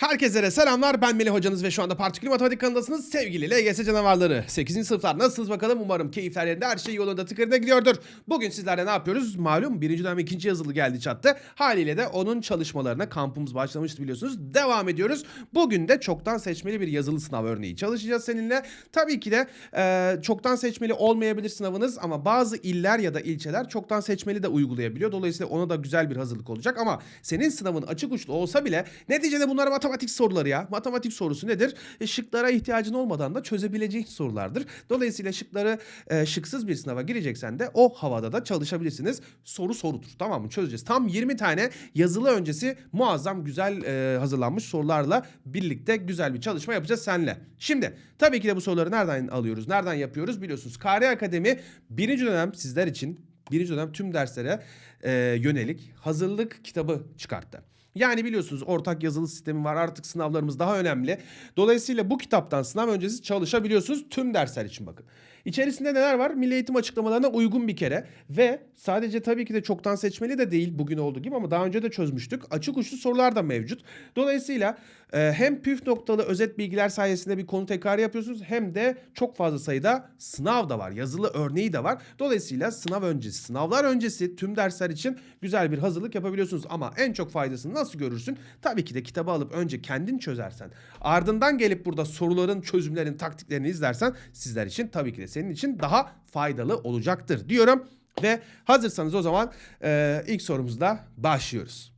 Herkese selamlar ben Melih hocanız ve şu anda Partikül Matematik kanalındasınız sevgili LGS canavarları. 8. sınıflar nasılsınız bakalım umarım keyifler yerinde her şey yolunda tıkırında gidiyordur. Bugün sizlerle ne yapıyoruz? Malum birinci dönem ikinci yazılı geldi çattı. Haliyle de onun çalışmalarına kampımız başlamıştı biliyorsunuz. Devam ediyoruz. Bugün de çoktan seçmeli bir yazılı sınav örneği çalışacağız seninle. Tabii ki de e, çoktan seçmeli olmayabilir sınavınız ama bazı iller ya da ilçeler çoktan seçmeli de uygulayabiliyor. Dolayısıyla ona da güzel bir hazırlık olacak ama senin sınavın açık uçlu olsa bile neticede bunlar matematik soruları ya. Matematik sorusu nedir? E, şıklara ihtiyacın olmadan da çözebileceğin sorulardır. Dolayısıyla şıkları e, şıksız bir sınava gireceksen de o havada da çalışabilirsiniz. Soru sorudur tamam mı? Çözeceğiz. Tam 20 tane yazılı öncesi muazzam güzel e, hazırlanmış sorularla birlikte güzel bir çalışma yapacağız seninle. Şimdi tabii ki de bu soruları nereden alıyoruz? Nereden yapıyoruz? Biliyorsunuz Kari Akademi birinci dönem sizler için birinci dönem tüm derslere e, yönelik hazırlık kitabı çıkarttı. Yani biliyorsunuz ortak yazılı sistemi var artık sınavlarımız daha önemli. Dolayısıyla bu kitaptan sınav öncesi çalışabiliyorsunuz tüm dersler için bakın. İçerisinde neler var? Milli eğitim açıklamalarına uygun bir kere ve sadece tabii ki de çoktan seçmeli de değil bugün olduğu gibi ama daha önce de çözmüştük. Açık uçlu sorular da mevcut. Dolayısıyla e, hem püf noktalı özet bilgiler sayesinde bir konu tekrarı yapıyorsunuz hem de çok fazla sayıda sınav da var. Yazılı örneği de var. Dolayısıyla sınav öncesi, sınavlar öncesi tüm dersler için güzel bir hazırlık yapabiliyorsunuz. Ama en çok faydasını nasıl görürsün? Tabii ki de kitabı alıp önce kendin çözersen, ardından gelip burada soruların çözümlerin, taktiklerini izlersen sizler için tabii ki de senin için daha faydalı olacaktır diyorum. Ve hazırsanız o zaman e, ilk sorumuzla başlıyoruz.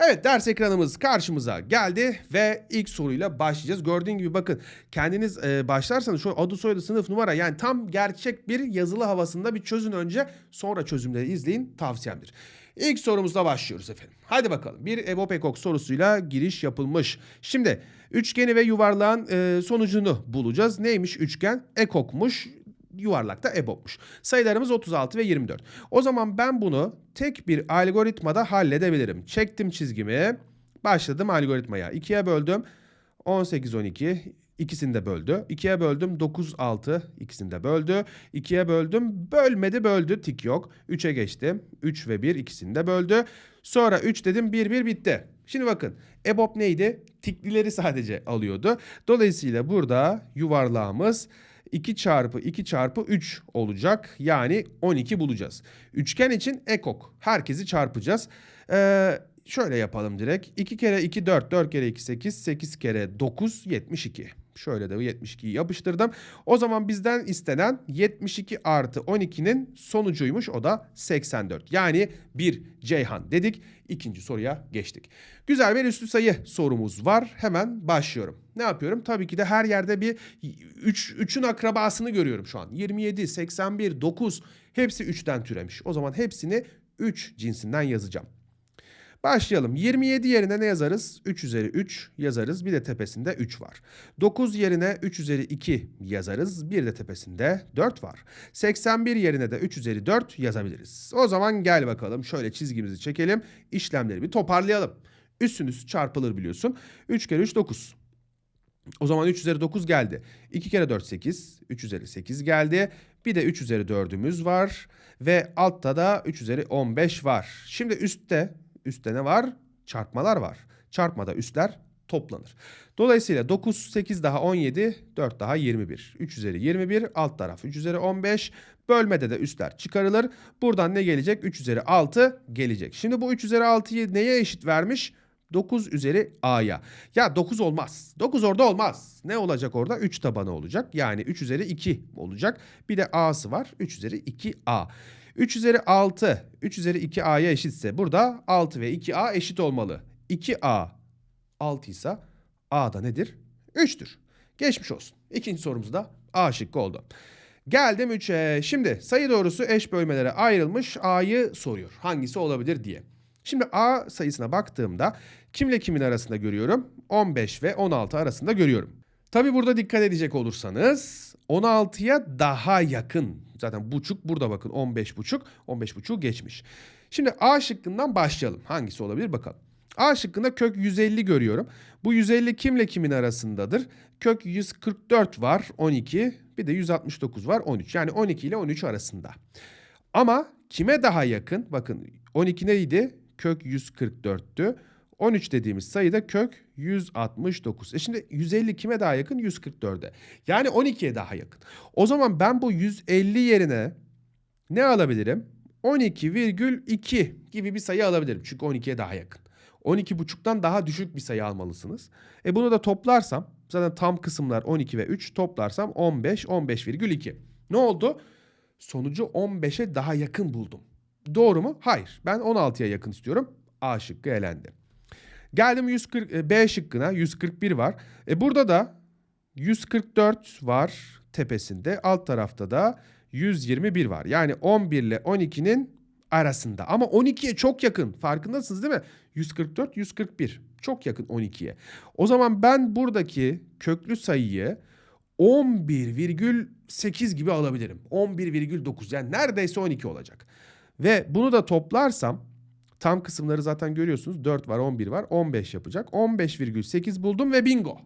Evet ders ekranımız karşımıza geldi ve ilk soruyla başlayacağız. Gördüğün gibi bakın kendiniz e, başlarsanız şu adı soyadı sınıf numara yani tam gerçek bir yazılı havasında bir çözün önce sonra çözümleri izleyin tavsiyemdir. İlk sorumuzla başlıyoruz efendim. Hadi bakalım bir EBOB EKOK sorusuyla giriş yapılmış. Şimdi üçgeni ve yuvarlağın e, sonucunu bulacağız. Neymiş üçgen? EKOK'muş yuvarlakta EBOB'muş. Sayılarımız 36 ve 24. O zaman ben bunu tek bir algoritmada halledebilirim. Çektim çizgimi. Başladım algoritmaya. 2'ye böldüm. 18, 12. İkisini de böldü. 2'ye böldüm 9, 6. İkisini de böldü. 2'ye böldüm. Bölmedi böldü. Tik yok. 3'e geçtim. 3 ve 1 ikisini de böldü. Sonra 3 dedim 1, 1 bitti. Şimdi bakın EBOB neydi? Tiklileri sadece alıyordu. Dolayısıyla burada yuvarlağımız 2 çarpı 2 çarpı 3 olacak. Yani 12 bulacağız. Üçgen için ekok. Herkesi çarpacağız. Ee, şöyle yapalım direkt. 2 kere 2 4, 4 kere 2 8, 8 kere 9 72. Şöyle de 72'yi yapıştırdım. O zaman bizden istenen 72 artı 12'nin sonucuymuş. O da 84. Yani bir Ceyhan dedik. İkinci soruya geçtik. Güzel bir üstü sayı sorumuz var. Hemen başlıyorum. Ne yapıyorum? Tabii ki de her yerde bir 3 3'ün akrabasını görüyorum şu an. 27, 81, 9 hepsi 3'ten türemiş. O zaman hepsini 3 cinsinden yazacağım. Başlayalım. 27 yerine ne yazarız? 3 üzeri 3 yazarız. Bir de tepesinde 3 var. 9 yerine 3 üzeri 2 yazarız. Bir de tepesinde 4 var. 81 yerine de 3 üzeri 4 yazabiliriz. O zaman gel bakalım şöyle çizgimizi çekelim. İşlemleri bir toparlayalım. Üstün üstü çarpılır biliyorsun. 3 kere 3 9. O zaman 3 üzeri 9 geldi. 2 kere 4 8. 3 üzeri 8 geldi. Bir de 3 üzeri 4'ümüz var. Ve altta da 3 üzeri 15 var. Şimdi üstte üstte ne var? Çarpmalar var. Çarpmada üstler toplanır. Dolayısıyla 9, 8 daha 17, 4 daha 21. 3 üzeri 21, alt taraf 3 üzeri 15. Bölmede de üstler çıkarılır. Buradan ne gelecek? 3 üzeri 6 gelecek. Şimdi bu 3 üzeri 6'yı neye eşit vermiş? 9 üzeri a'ya. Ya 9 olmaz. 9 orada olmaz. Ne olacak orada? 3 tabanı olacak. Yani 3 üzeri 2 olacak. Bir de a'sı var. 3 üzeri 2a. 3 üzeri 6, 3 üzeri 2a'ya eşitse burada 6 ve 2a eşit olmalı. 2a 6 ise a da nedir? 3'tür. Geçmiş olsun. İkinci sorumuz da a şıkkı oldu. Geldim 3'e. Şimdi sayı doğrusu eş bölmelere ayrılmış a'yı soruyor. Hangisi olabilir diye. Şimdi a sayısına baktığımda kimle kimin arasında görüyorum? 15 ve 16 arasında görüyorum. Tabi burada dikkat edecek olursanız 16'ya daha yakın. Zaten buçuk burada bakın 15 buçuk. 15 buçuğu geçmiş. Şimdi A şıkkından başlayalım. Hangisi olabilir bakalım. A şıkkında kök 150 görüyorum. Bu 150 kimle kimin arasındadır? Kök 144 var 12. Bir de 169 var 13. Yani 12 ile 13 arasında. Ama kime daha yakın? Bakın 12 neydi? Kök 144'tü. 13 dediğimiz sayıda kök 169. E şimdi 150 kime daha yakın? 144'e. Yani 12'ye daha yakın. O zaman ben bu 150 yerine ne alabilirim? 12,2 gibi bir sayı alabilirim. Çünkü 12'ye daha yakın. 12,5'tan daha düşük bir sayı almalısınız. E bunu da toplarsam zaten tam kısımlar 12 ve 3 toplarsam 15, 15,2. Ne oldu? Sonucu 15'e daha yakın buldum. Doğru mu? Hayır. Ben 16'ya yakın istiyorum. A şıkkı elendi. Geldim 140 e, B şıkkına 141 var. E burada da 144 var tepesinde. Alt tarafta da 121 var. Yani 11 ile 12'nin arasında. Ama 12'ye çok yakın. Farkındasınız değil mi? 144, 141. Çok yakın 12'ye. O zaman ben buradaki köklü sayıyı 11,8 gibi alabilirim. 11,9 yani neredeyse 12 olacak. Ve bunu da toplarsam tam kısımları zaten görüyorsunuz. 4 var 11 var 15 yapacak. 15,8 buldum ve bingo.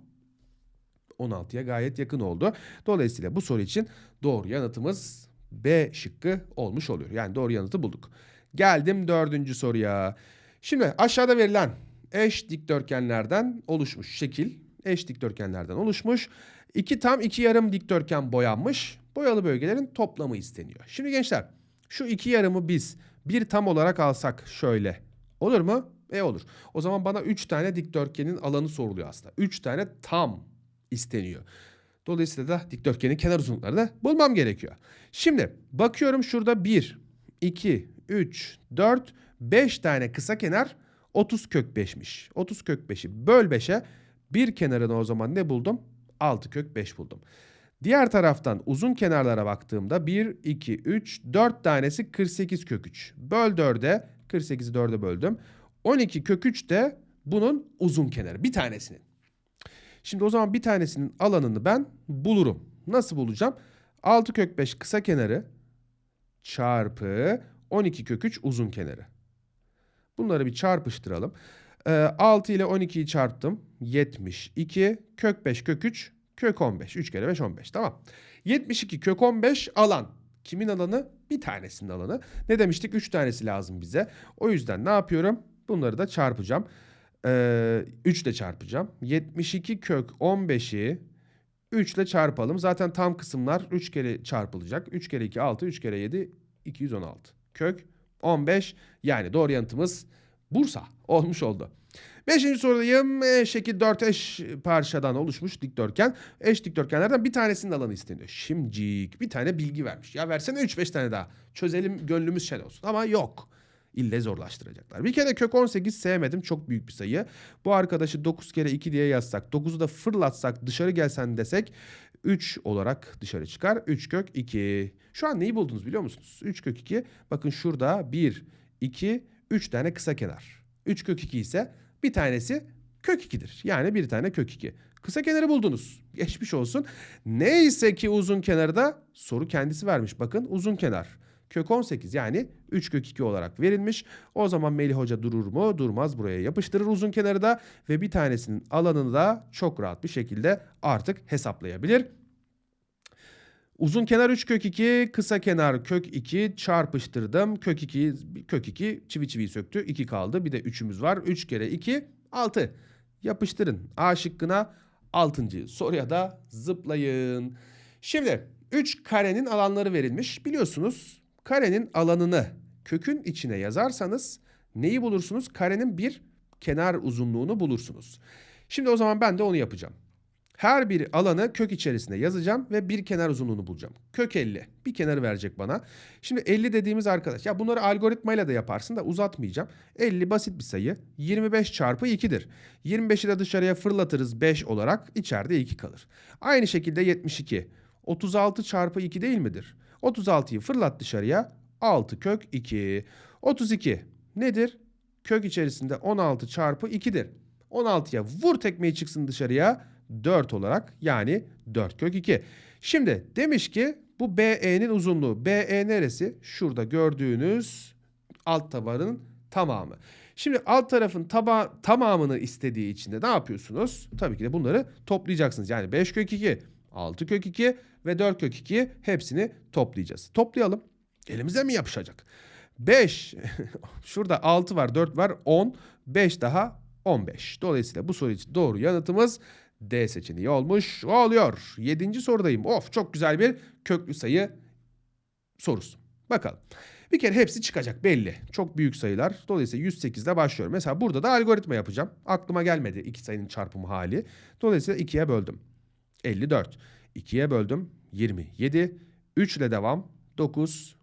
16'ya gayet yakın oldu. Dolayısıyla bu soru için doğru yanıtımız B şıkkı olmuş oluyor. Yani doğru yanıtı bulduk. Geldim dördüncü soruya. Şimdi aşağıda verilen eş dikdörtgenlerden oluşmuş şekil eş dikdörtgenlerden oluşmuş. İki tam iki yarım dikdörtgen boyanmış. Boyalı bölgelerin toplamı isteniyor. Şimdi gençler şu iki yarımı biz bir tam olarak alsak şöyle olur mu? E olur. O zaman bana 3 tane dikdörtgenin alanı soruluyor aslında. 3 tane tam isteniyor. Dolayısıyla da dikdörtgenin kenar uzunluklarını bulmam gerekiyor. Şimdi bakıyorum şurada 1, 2, 3, 4, 5 tane kısa kenar 30 kök 5'miş. 30 kök 5'i böl 5'e bir kenarına o zaman ne buldum? 6 kök 5 buldum. Diğer taraftan uzun kenarlara baktığımda 1, 2, 3, 4 tanesi 48 kök 3. Böl 4'e 48'i 4'e böldüm. 12 kök 3 de bunun uzun kenarı bir tanesinin. Şimdi o zaman bir tanesinin alanını ben bulurum. Nasıl bulacağım? 6 kök 5 kısa kenarı çarpı 12 kök 3 uzun kenarı. Bunları bir çarpıştıralım. Ee, 6 ile 12'yi çarptım. 72 kök 5 kök 3 kök 15. 3 kere 5 15 tamam. 72 kök 15 alan. Kimin alanı? Bir tanesinin alanı. Ne demiştik? 3 tanesi lazım bize. O yüzden ne yapıyorum? Bunları da çarpacağım. Ee, 3 ile çarpacağım. 72 kök 15'i 3 ile çarpalım. Zaten tam kısımlar 3 kere çarpılacak. 3 kere 2 6, 3 kere 7 216. Kök 15 yani doğru yanıtımız Bursa olmuş oldu. Beşinci sorudayım. E, şekil 4 eş parçadan oluşmuş dikdörtgen. Eş dikdörtgenlerden bir tanesinin alanı isteniyor. Şimcik bir tane bilgi vermiş. Ya versene 3-5 tane daha. Çözelim gönlümüz şen olsun. Ama yok. İlle zorlaştıracaklar. Bir kere kök 18 sevmedim. Çok büyük bir sayı. Bu arkadaşı 9 kere 2 diye yazsak. 9'u da fırlatsak dışarı gelsen desek 3 olarak dışarı çıkar. 3 kök 2. Şu an neyi buldunuz biliyor musunuz? 3 kök 2. Bakın şurada 1, 2, 3 tane kısa kenar. 3 kök 2 ise bir tanesi kök 2'dir. Yani bir tane kök 2. Kısa kenarı buldunuz. Geçmiş olsun. Neyse ki uzun kenarı da soru kendisi vermiş. Bakın uzun kenar. Kök 18 yani 3 kök 2 olarak verilmiş. O zaman Melih Hoca durur mu? Durmaz. Buraya yapıştırır uzun kenarı da ve bir tanesinin alanını da çok rahat bir şekilde artık hesaplayabilir. Uzun kenar 3 kök 2, kısa kenar kök 2 çarpıştırdım. Kök 2, kök 2 çivi çiviyi söktü. 2 kaldı. Bir de 3'ümüz var. 3 kere 2 6. Yapıştırın. A şıkkına 6. soruya da zıplayın. Şimdi 3 karenin alanları verilmiş. Biliyorsunuz karenin alanını kökün içine yazarsanız neyi bulursunuz? Karenin bir kenar uzunluğunu bulursunuz. Şimdi o zaman ben de onu yapacağım. Her bir alanı kök içerisine yazacağım ve bir kenar uzunluğunu bulacağım. Kök 50. Bir kenarı verecek bana. Şimdi 50 dediğimiz arkadaş. Ya bunları algoritmayla da yaparsın da uzatmayacağım. 50 basit bir sayı. 25 çarpı 2'dir. 25'i de dışarıya fırlatırız 5 olarak. içeride 2 kalır. Aynı şekilde 72. 36 çarpı 2 değil midir? 36'yı fırlat dışarıya. 6 kök 2. 32 nedir? Kök içerisinde 16 çarpı 2'dir. 16'ya vur tekmeyi çıksın dışarıya. 4 olarak yani 4 kök 2. Şimdi demiş ki bu BE'nin uzunluğu. BE neresi? Şurada gördüğünüz alt tabanın tamamı. Şimdi alt tarafın taba tamamını istediği için de ne yapıyorsunuz? Tabii ki de bunları toplayacaksınız. Yani 5 kök 2, 6 kök 2 ve 4 kök 2 hepsini toplayacağız. Toplayalım. Elimize mi yapışacak? 5 şurada 6 var 4 var 10 5 daha 15. Dolayısıyla bu soru için doğru yanıtımız D seçeneği olmuş oluyor. 7. sorudayım. Of çok güzel bir köklü sayı sorusu. Bakalım. Bir kere hepsi çıkacak belli. Çok büyük sayılar. Dolayısıyla 108 ile başlıyorum. Mesela burada da algoritma yapacağım. Aklıma gelmedi iki sayının çarpımı hali. Dolayısıyla 2'ye böldüm. 54. 2'ye böldüm. 27. 3 ile devam. 9.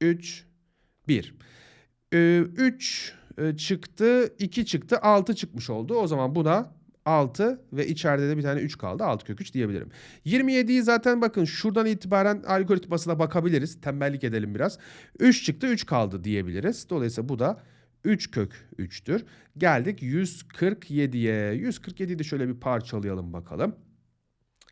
3. 1. 3 e, çıktı. 2 çıktı. 6 çıkmış oldu. O zaman buna 6 ve içeride de bir tane 3 kaldı. 6 kök 3 diyebilirim. 27'yi zaten bakın şuradan itibaren algoritmasına bakabiliriz. Tembellik edelim biraz. 3 çıktı 3 kaldı diyebiliriz. Dolayısıyla bu da 3 kök 3'tür. Geldik 147'ye. 147'yi de şöyle bir parçalayalım bakalım.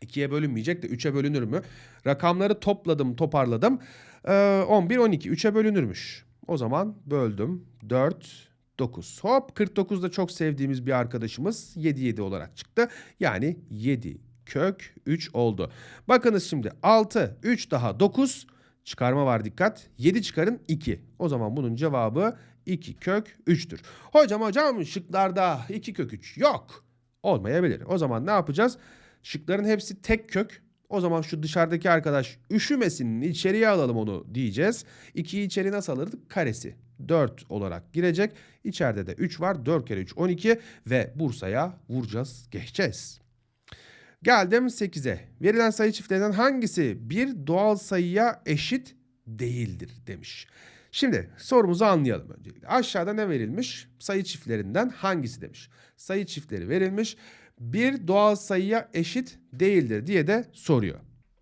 2'ye bölünmeyecek de 3'e bölünür mü? Rakamları topladım toparladım. Ee, 11 12 3'e bölünürmüş. O zaman böldüm 4 9. Hop 49 da çok sevdiğimiz bir arkadaşımız 7 7 olarak çıktı. Yani 7 kök 3 oldu. Bakınız şimdi 6 3 daha 9 çıkarma var dikkat. 7 çıkarın 2. O zaman bunun cevabı 2 kök 3'tür. Hocam hocam şıklarda 2 kök 3 yok. Olmayabilir. O zaman ne yapacağız? Şıkların hepsi tek kök. O zaman şu dışarıdaki arkadaş üşümesin içeriye alalım onu diyeceğiz. 2'yi içeri nasıl alırdık? Karesi. 4 olarak girecek. İçeride de 3 var. 4 kere 3 12 ve Bursa'ya vuracağız, geçeceğiz. Geldim 8'e. Verilen sayı çiftlerinden hangisi bir doğal sayıya eşit değildir demiş. Şimdi sorumuzu anlayalım öncelikle. Aşağıda ne verilmiş? Sayı çiftlerinden hangisi demiş. Sayı çiftleri verilmiş. Bir doğal sayıya eşit değildir diye de soruyor.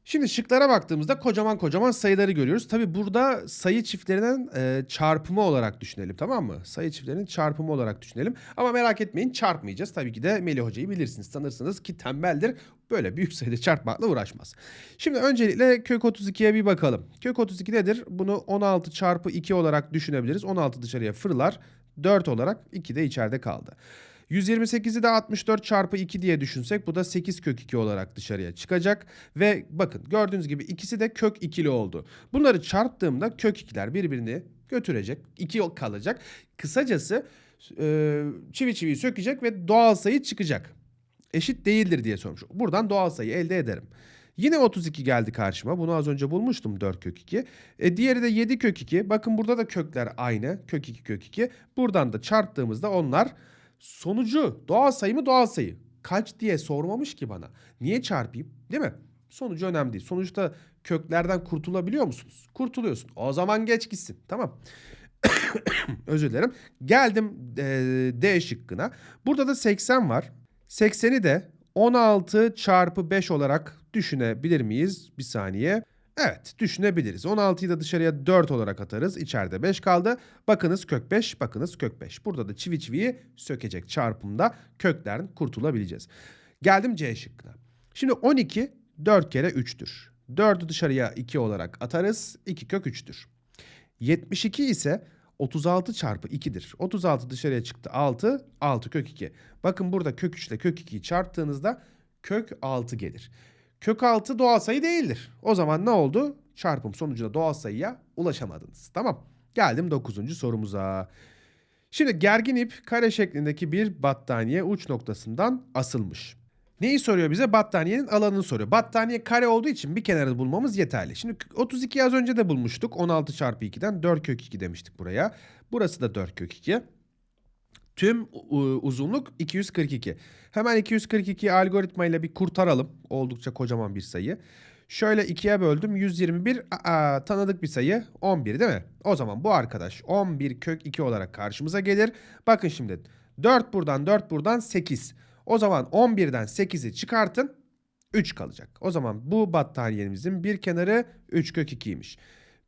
Şimdi şıklara baktığımızda kocaman kocaman sayıları görüyoruz. Tabi burada sayı çiftlerinin e, çarpımı olarak düşünelim tamam mı? Sayı çiftlerinin çarpımı olarak düşünelim. Ama merak etmeyin çarpmayacağız. Tabii ki de Melih Hoca'yı bilirsiniz tanırsınız ki tembeldir. Böyle büyük sayıda çarpmakla uğraşmaz. Şimdi öncelikle kök 32'ye bir bakalım. Kök 32 nedir? Bunu 16 çarpı 2 olarak düşünebiliriz. 16 dışarıya fırlar. 4 olarak 2 de içeride kaldı. 128'i de 64 çarpı 2 diye düşünsek bu da 8 kök 2 olarak dışarıya çıkacak. Ve bakın gördüğünüz gibi ikisi de kök ikili oldu. Bunları çarptığımda kök ikiler birbirini götürecek. 2 kalacak. Kısacası e, çivi çiviyi sökecek ve doğal sayı çıkacak. Eşit değildir diye sormuş. Buradan doğal sayı elde ederim. Yine 32 geldi karşıma. Bunu az önce bulmuştum 4 kök 2. E, diğeri de 7 kök 2. Bakın burada da kökler aynı. Kök 2 kök 2. Buradan da çarptığımızda onlar Sonucu doğal sayı mı doğal sayı? Kaç diye sormamış ki bana. Niye çarpayım? Değil mi? Sonucu önemli değil. Sonuçta köklerden kurtulabiliyor musunuz? Kurtuluyorsun. O zaman geç gitsin. Tamam. Özür dilerim. Geldim e, D şıkkına. Burada da 80 var. 80'i de 16 çarpı 5 olarak düşünebilir miyiz? Bir saniye. Evet düşünebiliriz. 16'yı da dışarıya 4 olarak atarız. İçeride 5 kaldı. Bakınız kök 5, bakınız kök 5. Burada da çivi çiviyi sökecek çarpımda köklerden kurtulabileceğiz. Geldim C şıkkına. Şimdi 12 4 kere 3'tür. 4'ü dışarıya 2 olarak atarız. 2 kök 3'tür. 72 ise 36 çarpı 2'dir. 36 dışarıya çıktı 6, 6 kök 2. Bakın burada kök 3 ile kök 2'yi çarptığınızda kök 6 gelir. Kök 6 doğal sayı değildir. O zaman ne oldu? Çarpım sonucunda doğal sayıya ulaşamadınız. Tamam. Geldim 9. sorumuza. Şimdi gergin ip kare şeklindeki bir battaniye uç noktasından asılmış. Neyi soruyor bize? Battaniyenin alanını soruyor. Battaniye kare olduğu için bir kenarı bulmamız yeterli. Şimdi 32 az önce de bulmuştuk. 16 çarpı 2'den 4 kök 2 demiştik buraya. Burası da 4 kök 2. Tüm uzunluk 242. Hemen 242'yi algoritmayla bir kurtaralım. Oldukça kocaman bir sayı. Şöyle 2'ye böldüm. 121 aa, tanıdık bir sayı 11 değil mi? O zaman bu arkadaş 11 kök 2 olarak karşımıza gelir. Bakın şimdi 4 buradan 4 buradan 8. O zaman 11'den 8'i çıkartın 3 kalacak. O zaman bu battaniyemizin bir kenarı 3 kök 2'ymiş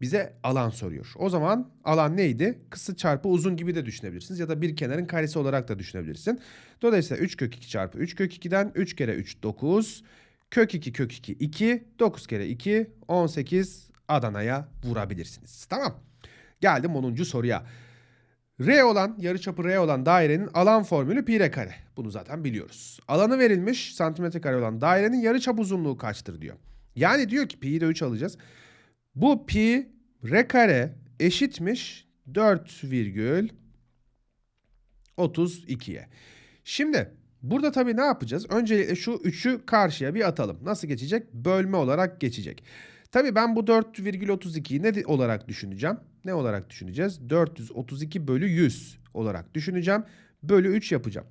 bize alan soruyor. O zaman alan neydi? Kısa çarpı uzun gibi de düşünebilirsiniz ya da bir kenarın karesi olarak da düşünebilirsin. Dolayısıyla 3 kök 2 çarpı 3 kök 2'den 3 kere 3 9 kök 2 kök 2 2 9 kere 2 18 Adana'ya vurabilirsiniz. Tamam. Geldim 10. soruya. R olan, yarıçapı R olan dairenin alan formülü pi r kare. Bunu zaten biliyoruz. Alanı verilmiş santimetre kare olan dairenin yarıçap uzunluğu kaçtır diyor. Yani diyor ki pi'yi de 3 alacağız. Bu pi r kare eşitmiş 4 virgül 32'ye. Şimdi burada tabii ne yapacağız? Öncelikle şu 3'ü karşıya bir atalım. Nasıl geçecek? Bölme olarak geçecek. Tabii ben bu 4,32'yi ne olarak düşüneceğim? Ne olarak düşüneceğiz? 432 bölü 100 olarak düşüneceğim. Bölü 3 yapacağım.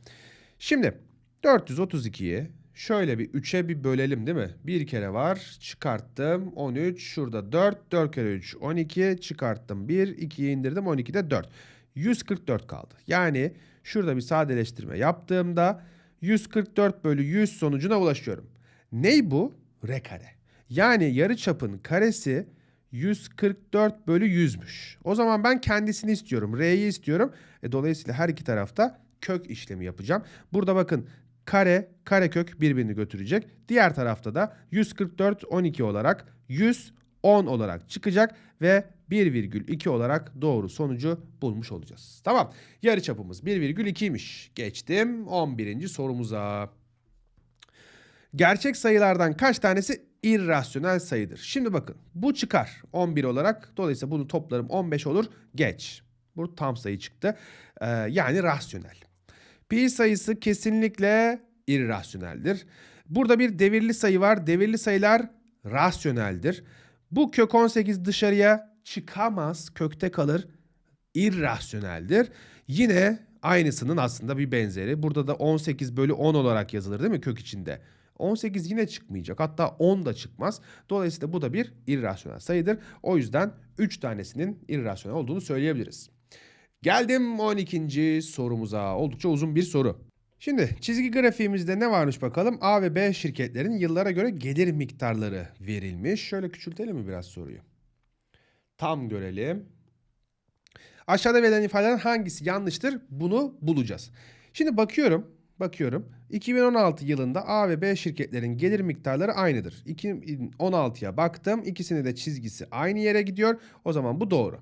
Şimdi 432'yi şöyle bir 3'e bir bölelim değil mi? Bir kere var çıkarttım 13 şurada 4 4 kere 3 12 çıkarttım 1 2'yi indirdim 12'de 4. 144 kaldı. Yani şurada bir sadeleştirme yaptığımda 144 bölü 100 sonucuna ulaşıyorum. Ney bu? R kare. Yani yarıçapın karesi 144 bölü 100'müş. O zaman ben kendisini istiyorum. R'yi istiyorum. E, dolayısıyla her iki tarafta kök işlemi yapacağım. Burada bakın kare, karekök birbirini götürecek. Diğer tarafta da 144 12 olarak 100 10 olarak çıkacak ve 1,2 olarak doğru sonucu bulmuş olacağız. Tamam. Yarıçapımız 1,2'ymiş. Geçtim 11. sorumuza. Gerçek sayılardan kaç tanesi irrasyonel sayıdır? Şimdi bakın bu çıkar 11 olarak. Dolayısıyla bunu toplarım 15 olur. Geç. Bu tam sayı çıktı. Ee, yani rasyonel. Pi sayısı kesinlikle irrasyoneldir. Burada bir devirli sayı var. Devirli sayılar rasyoneldir. Bu kök 18 dışarıya çıkamaz, kökte kalır. irrasyoneldir. Yine aynısının aslında bir benzeri. Burada da 18 bölü 10 olarak yazılır değil mi kök içinde? 18 yine çıkmayacak. Hatta 10 da çıkmaz. Dolayısıyla bu da bir irrasyonel sayıdır. O yüzden 3 tanesinin irrasyonel olduğunu söyleyebiliriz. Geldim 12. sorumuza. Oldukça uzun bir soru. Şimdi çizgi grafiğimizde ne varmış bakalım? A ve B şirketlerin yıllara göre gelir miktarları verilmiş. Şöyle küçültelim mi biraz soruyu? Tam görelim. Aşağıda verilen ifadelerin hangisi yanlıştır? Bunu bulacağız. Şimdi bakıyorum, bakıyorum. 2016 yılında A ve B şirketlerin gelir miktarları aynıdır. 2016'ya baktım. İkisinin de çizgisi aynı yere gidiyor. O zaman bu doğru.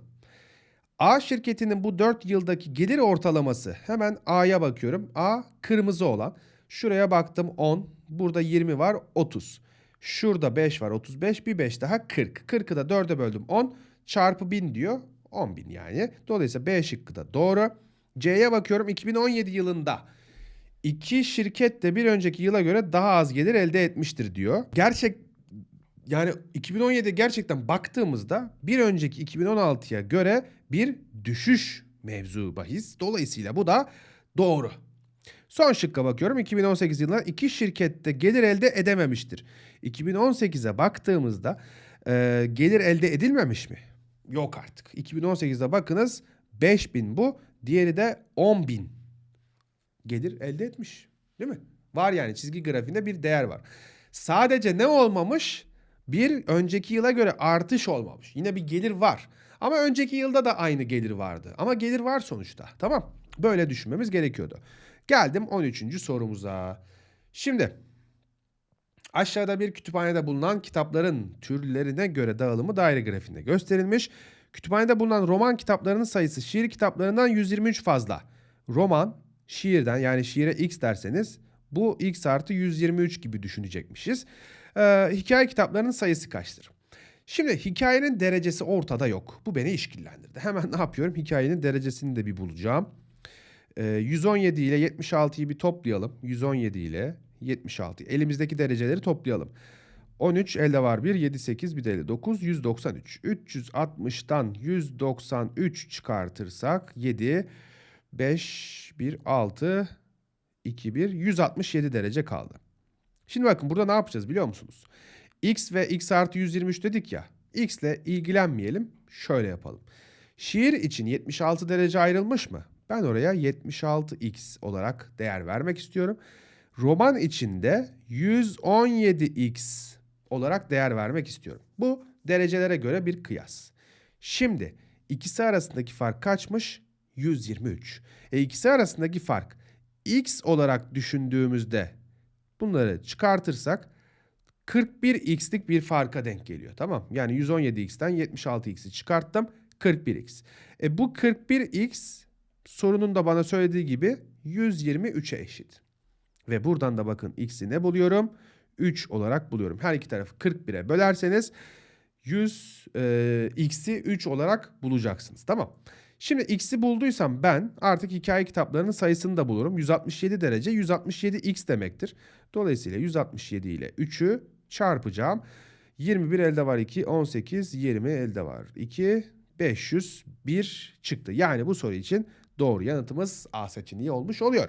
A şirketinin bu 4 yıldaki gelir ortalaması hemen A'ya bakıyorum. A kırmızı olan. Şuraya baktım 10. Burada 20 var 30. Şurada 5 var 35. Bir 5 daha 40. 40'ı da 4'e böldüm 10. Çarpı 1000 diyor. 10.000 yani. Dolayısıyla B şıkkı da doğru. C'ye bakıyorum 2017 yılında. İki şirket de bir önceki yıla göre daha az gelir elde etmiştir diyor. Gerçek yani 2017 gerçekten baktığımızda bir önceki 2016'ya göre bir düşüş mevzu bahis. Dolayısıyla bu da doğru. Son şıkka bakıyorum. 2018 yılında iki şirkette gelir elde edememiştir. 2018'e baktığımızda e, gelir elde edilmemiş mi? Yok artık. 2018'de bakınız 5000 bu. Diğeri de 10.000 gelir elde etmiş. Değil mi? Var yani çizgi grafiğinde bir değer var. Sadece ne olmamış? Bir önceki yıla göre artış olmamış. Yine bir gelir var. Ama önceki yılda da aynı gelir vardı. Ama gelir var sonuçta. Tamam. Böyle düşünmemiz gerekiyordu. Geldim 13. sorumuza. Şimdi aşağıda bir kütüphanede bulunan kitapların türlerine göre dağılımı daire grafiğinde gösterilmiş. Kütüphanede bulunan roman kitaplarının sayısı şiir kitaplarından 123 fazla. Roman şiirden yani şiire x derseniz bu x artı 123 gibi düşünecekmişiz. Ee, hikaye kitaplarının sayısı kaçtır? Şimdi hikayenin derecesi ortada yok. Bu beni işkillendirdi. Hemen ne yapıyorum? Hikayenin derecesini de bir bulacağım. Ee, 117 ile 76'yı bir toplayalım. 117 ile 76. Elimizdeki dereceleri toplayalım. 13 elde var 1, 7, 8 bir de elde 9, 193. 360'tan 193 çıkartırsak 7, 5, 1, 6, 2, 1, 167 derece kaldı. Şimdi bakın burada ne yapacağız biliyor musunuz? X ve X artı 123 dedik ya. X ile ilgilenmeyelim. Şöyle yapalım. Şiir için 76 derece ayrılmış mı? Ben oraya 76x olarak değer vermek istiyorum. Roman için de 117x olarak değer vermek istiyorum. Bu derecelere göre bir kıyas. Şimdi ikisi arasındaki fark kaçmış? 123. E ikisi arasındaki fark x olarak düşündüğümüzde bunları çıkartırsak 41x'lik bir farka denk geliyor. Tamam yani 117x'ten 76x'i çıkarttım 41x. E bu 41x sorunun da bana söylediği gibi 123'e eşit. Ve buradan da bakın x'i ne buluyorum? 3 olarak buluyorum. Her iki tarafı 41'e bölerseniz 100 e, x'i 3 olarak bulacaksınız. Tamam. Şimdi x'i bulduysam ben artık hikaye kitaplarının sayısını da bulurum. 167 derece 167x demektir. Dolayısıyla 167 ile 3'ü çarpacağım. 21 elde var 2, 18, 20 elde var 2, 501 çıktı. Yani bu soru için doğru yanıtımız A seçeneği olmuş oluyor.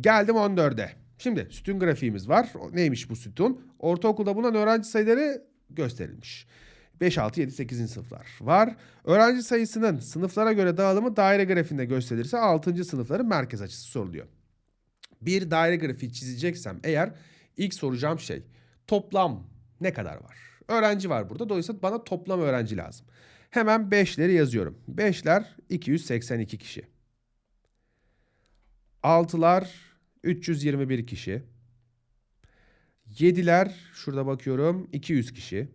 Geldim 14'e. Şimdi sütun grafiğimiz var. Neymiş bu sütun? Ortaokulda bulunan öğrenci sayıları gösterilmiş. 5, 6, 7, 8. sınıflar var. Öğrenci sayısının sınıflara göre dağılımı daire grafiğinde gösterilirse 6. sınıfların merkez açısı soruluyor. Bir daire grafiği çizeceksem eğer ilk soracağım şey toplam ne kadar var? Öğrenci var burada. Dolayısıyla bana toplam öğrenci lazım. Hemen 5'leri yazıyorum. 5'ler 282 kişi. 6'lar 321 kişi. 7'ler şurada bakıyorum 200 kişi.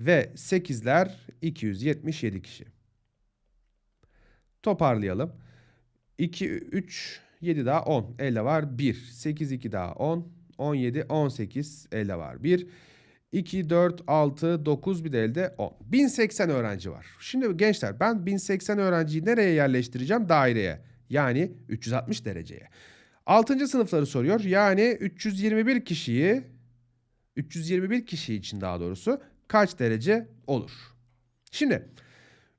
Ve 8'ler 277 kişi. Toparlayalım. 2, 3, 7 daha 10. Elde var 1. 8, 2 daha 10. 17, 18. Elde var 1. 2, 4, 6, 9 bir de elde 10. 1080 öğrenci var. Şimdi gençler ben 1080 öğrenciyi nereye yerleştireceğim? Daireye. Yani 360 dereceye. 6. sınıfları soruyor. Yani 321 kişiyi 321 kişi için daha doğrusu kaç derece olur? Şimdi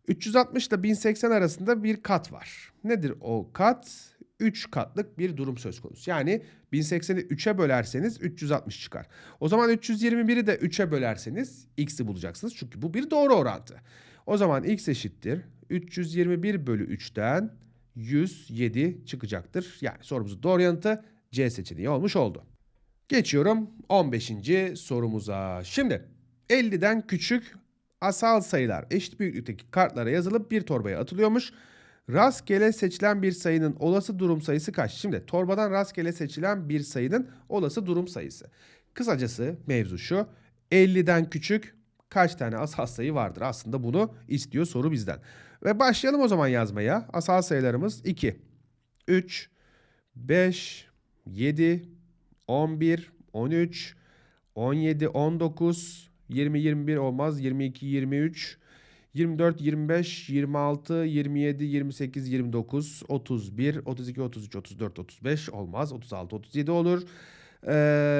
360 ile 1080 arasında bir kat var. Nedir o kat? 3 katlık bir durum söz konusu. Yani 1080'i 3'e bölerseniz 360 çıkar. O zaman 321'i de 3'e bölerseniz x'i bulacaksınız. Çünkü bu bir doğru orantı. O zaman x eşittir. 321 bölü 3'ten 107 çıkacaktır. Yani sorumuzun doğru yanıtı C seçeneği olmuş oldu. Geçiyorum 15. sorumuza. Şimdi 50'den küçük asal sayılar eşit büyüklükteki kartlara yazılıp bir torbaya atılıyormuş. Rastgele seçilen bir sayının olası durum sayısı kaç? Şimdi torbadan rastgele seçilen bir sayının olası durum sayısı. Kısacası mevzu şu. 50'den küçük kaç tane asal sayı vardır? Aslında bunu istiyor soru bizden. Ve başlayalım o zaman yazmaya. Asal sayılarımız 2, 3, 5, 7, 11, 13, 17, 19, 20, 21 olmaz. 22, 23, 24, 25, 26, 27, 28, 29, 31, 32, 33, 34, 35 olmaz. 36, 37 olur. Ee,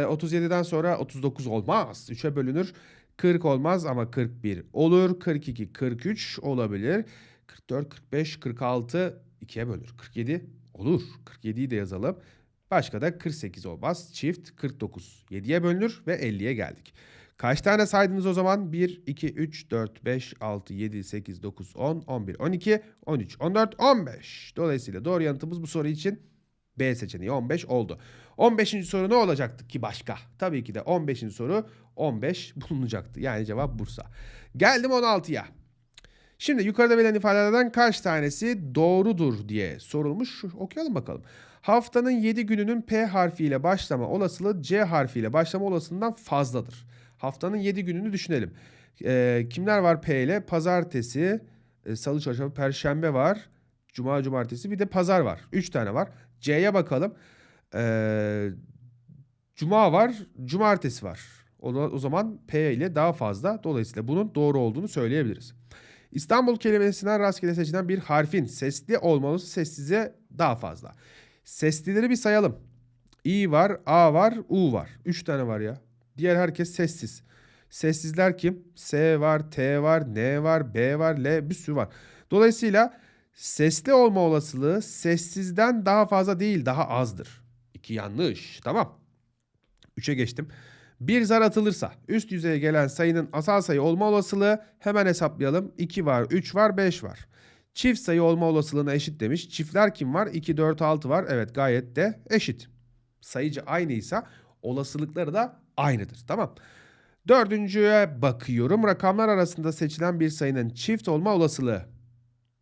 37'den sonra 39 olmaz. 3'e bölünür. 40 olmaz ama 41 olur. 42, 43 olabilir. 44, 45, 46 2'ye bölünür. 47 olur. 47'yi de yazalım. Başka da 48 olmaz. Çift 49. 7'ye bölünür ve 50'ye geldik. Kaç tane saydınız o zaman? 1, 2, 3, 4, 5, 6, 7, 8, 9, 10, 11, 12, 13, 14, 15. Dolayısıyla doğru yanıtımız bu soru için B seçeneği 15 oldu. 15. soru ne olacaktı ki başka? Tabii ki de 15. soru 15 bulunacaktı. Yani cevap Bursa. Geldim 16'ya. Şimdi yukarıda verilen ifadelerden kaç tanesi doğrudur diye sorulmuş. Okuyalım bakalım. Haftanın 7 gününün P harfiyle başlama olasılığı C harfiyle başlama olasılığından fazladır. Haftanın 7 gününü düşünelim. Ee, kimler var P ile? Pazartesi, e, salı, çarşamba, perşembe var. Cuma, cumartesi bir de pazar var. 3 tane var. C'ye bakalım. Ee, Cuma var, cumartesi var. O, o zaman P ile daha fazla. Dolayısıyla bunun doğru olduğunu söyleyebiliriz. İstanbul kelimesinden rastgele seçilen bir harfin sesli olmalısı sessize daha fazla. Seslileri bir sayalım. İ var, A var, U var. Üç tane var ya. Diğer herkes sessiz. Sessizler kim? S var, T var, N var, B var, L bir sürü var. Dolayısıyla sesli olma olasılığı sessizden daha fazla değil, daha azdır. İki yanlış. Tamam. 3'e geçtim. Bir zar atılırsa üst yüzeye gelen sayının asal sayı olma olasılığı hemen hesaplayalım. 2 var, 3 var, 5 var. Çift sayı olma olasılığına eşit demiş. Çiftler kim var? 2, 4, 6 var. Evet gayet de eşit. Sayıcı aynıysa olasılıkları da aynıdır. Tamam. Dördüncüye bakıyorum. Rakamlar arasında seçilen bir sayının çift olma olasılığı.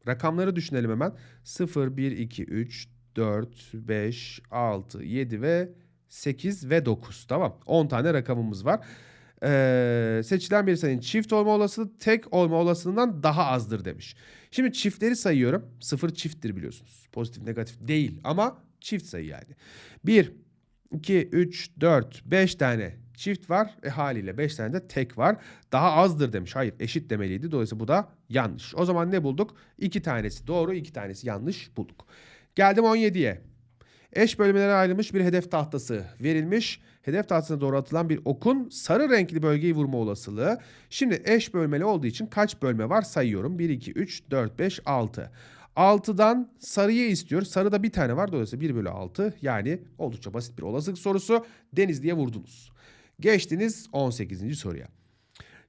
Rakamları düşünelim hemen. 0, 1, 2, 3, 4, 5, 6, 7 ve 8 ve 9. Tamam. 10 tane rakamımız var. Ee, seçilen bir sayının çift olma olasılığı tek olma olasılığından daha azdır demiş. Şimdi çiftleri sayıyorum. Sıfır çifttir biliyorsunuz. Pozitif negatif değil ama çift sayı yani. 1, 2, 3, 4, 5 tane çift var. E haliyle 5 tane de tek var. Daha azdır demiş. Hayır eşit demeliydi. Dolayısıyla bu da yanlış. O zaman ne bulduk? 2 tanesi doğru 2 tanesi yanlış bulduk. Geldim 17'ye. Eş bölmelere ayrılmış bir hedef tahtası verilmiş. Hedef tahtasına doğru atılan bir okun sarı renkli bölgeyi vurma olasılığı. Şimdi eş bölmeli olduğu için kaç bölme var sayıyorum. 1, 2, 3, 4, 5, 6. 6'dan sarıyı istiyor. Sarıda bir tane var. Dolayısıyla 1 bölü 6. Yani oldukça basit bir olasılık sorusu. Denizli'ye vurdunuz. Geçtiniz 18. soruya.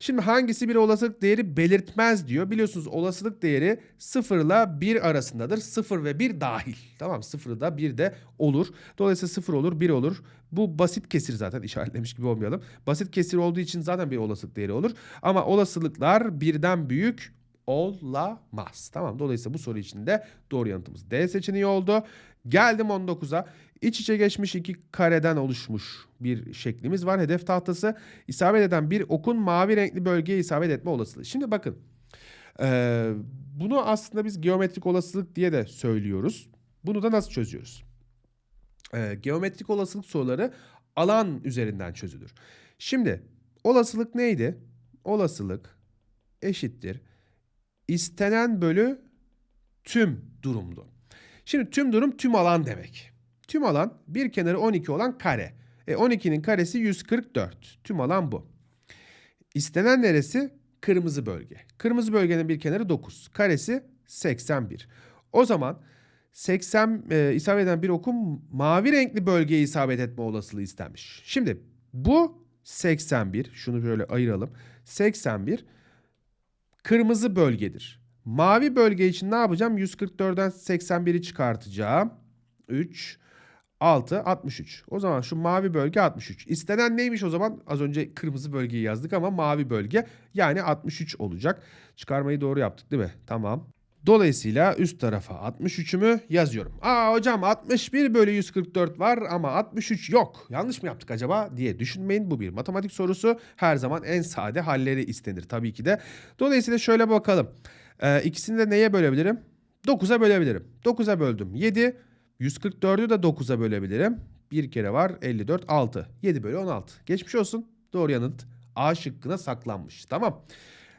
Şimdi hangisi bir olasılık değeri belirtmez diyor. Biliyorsunuz olasılık değeri 0 ile 1 arasındadır. 0 ve 1 dahil. Tamam 0 da 1 de olur. Dolayısıyla 0 olur 1 olur. Bu basit kesir zaten işaretlemiş gibi olmayalım. Basit kesir olduğu için zaten bir olasılık değeri olur. Ama olasılıklar birden büyük olamaz. Tamam dolayısıyla bu soru için de doğru yanıtımız D seçeneği oldu. Geldim 19'a. İç içe geçmiş iki kareden oluşmuş bir şeklimiz var. Hedef tahtası isabet eden bir okun mavi renkli bölgeye isabet etme olasılığı. Şimdi bakın eee, bunu aslında biz geometrik olasılık diye de söylüyoruz. Bunu da nasıl çözüyoruz? Eee, geometrik olasılık soruları alan üzerinden çözülür. Şimdi olasılık neydi? Olasılık eşittir istenen bölü tüm durumdu. Şimdi tüm durum tüm alan demek. Tüm alan bir kenarı 12 olan kare. E 12'nin karesi 144. Tüm alan bu. İstenen neresi? Kırmızı bölge. Kırmızı bölgenin bir kenarı 9. Karesi 81. O zaman 80 e, isabet eden bir okun mavi renkli bölgeye isabet etme olasılığı istenmiş. Şimdi bu 81. Şunu böyle ayıralım. 81 kırmızı bölgedir. Mavi bölge için ne yapacağım? 144'den 81'i çıkartacağım. 3, 6, 63. O zaman şu mavi bölge 63. İstenen neymiş o zaman? Az önce kırmızı bölgeyi yazdık ama mavi bölge yani 63 olacak. Çıkarmayı doğru yaptık değil mi? Tamam. Dolayısıyla üst tarafa 63'ümü yazıyorum. Aa hocam 61 bölü 144 var ama 63 yok. Yanlış mı yaptık acaba diye düşünmeyin. Bu bir matematik sorusu. Her zaman en sade halleri istenir tabii ki de. Dolayısıyla şöyle bakalım. Ee, ikisini de neye bölebilirim? 9'a bölebilirim. 9'a böldüm 7. 144'ü de 9'a bölebilirim. Bir kere var 54 6. 7 bölü 16. Geçmiş olsun. Doğru yanıt A şıkkına saklanmış. Tamam.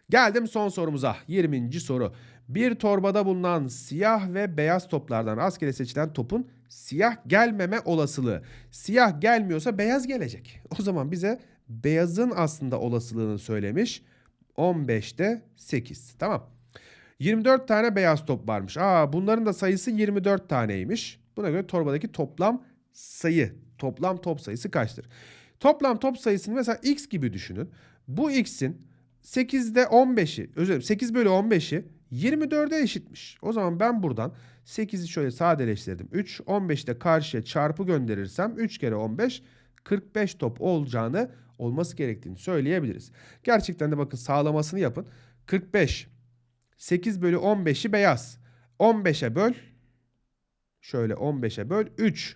Geldim son sorumuza. 20. soru. Bir torbada bulunan siyah ve beyaz toplardan rastgele seçilen topun siyah gelmeme olasılığı. Siyah gelmiyorsa beyaz gelecek. O zaman bize beyazın aslında olasılığını söylemiş. 15'te 8. Tamam. 24 tane beyaz top varmış. Aa bunların da sayısı 24 taneymiş. Buna göre torbadaki toplam sayı, toplam top sayısı kaçtır? Toplam top sayısını mesela x gibi düşünün. Bu x'in 8'de 15'i, özür dilerim 8 bölü 15'i 24'e eşitmiş. O zaman ben buradan 8'i şöyle sadeleştirdim. 3, 15'te karşıya çarpı gönderirsem 3 kere 15, 45 top olacağını olması gerektiğini söyleyebiliriz. Gerçekten de bakın sağlamasını yapın. 45, 8 bölü 15'i beyaz. 15'e böl. Şöyle 15'e böl 3.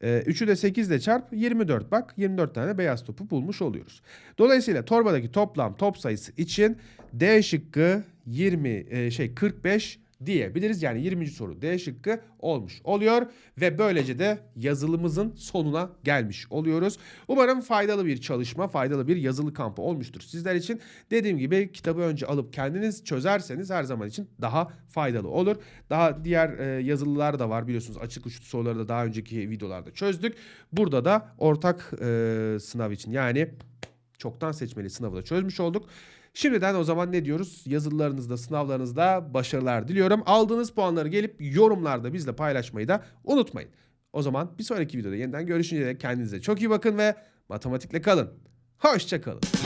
Ee, 3'ü de 8 ile çarp 24 bak 24 tane beyaz topu bulmuş oluyoruz. Dolayısıyla torbadaki toplam top sayısı için D şıkkı 20 e, şey 45 diyebiliriz. Yani 20. soru D şıkkı olmuş oluyor ve böylece de yazılımızın sonuna gelmiş oluyoruz. Umarım faydalı bir çalışma, faydalı bir yazılı kampı olmuştur sizler için. Dediğim gibi kitabı önce alıp kendiniz çözerseniz her zaman için daha faydalı olur. Daha diğer e, yazılılar da var biliyorsunuz açık uçlu soruları da daha önceki videolarda çözdük. Burada da ortak e, sınav için yani çoktan seçmeli sınavı da çözmüş olduk. Şimdiden o zaman ne diyoruz? Yazılılarınızda, sınavlarınızda başarılar diliyorum. Aldığınız puanları gelip yorumlarda bizle paylaşmayı da unutmayın. O zaman bir sonraki videoda yeniden görüşünceye dek kendinize çok iyi bakın ve matematikle kalın. Hoşçakalın.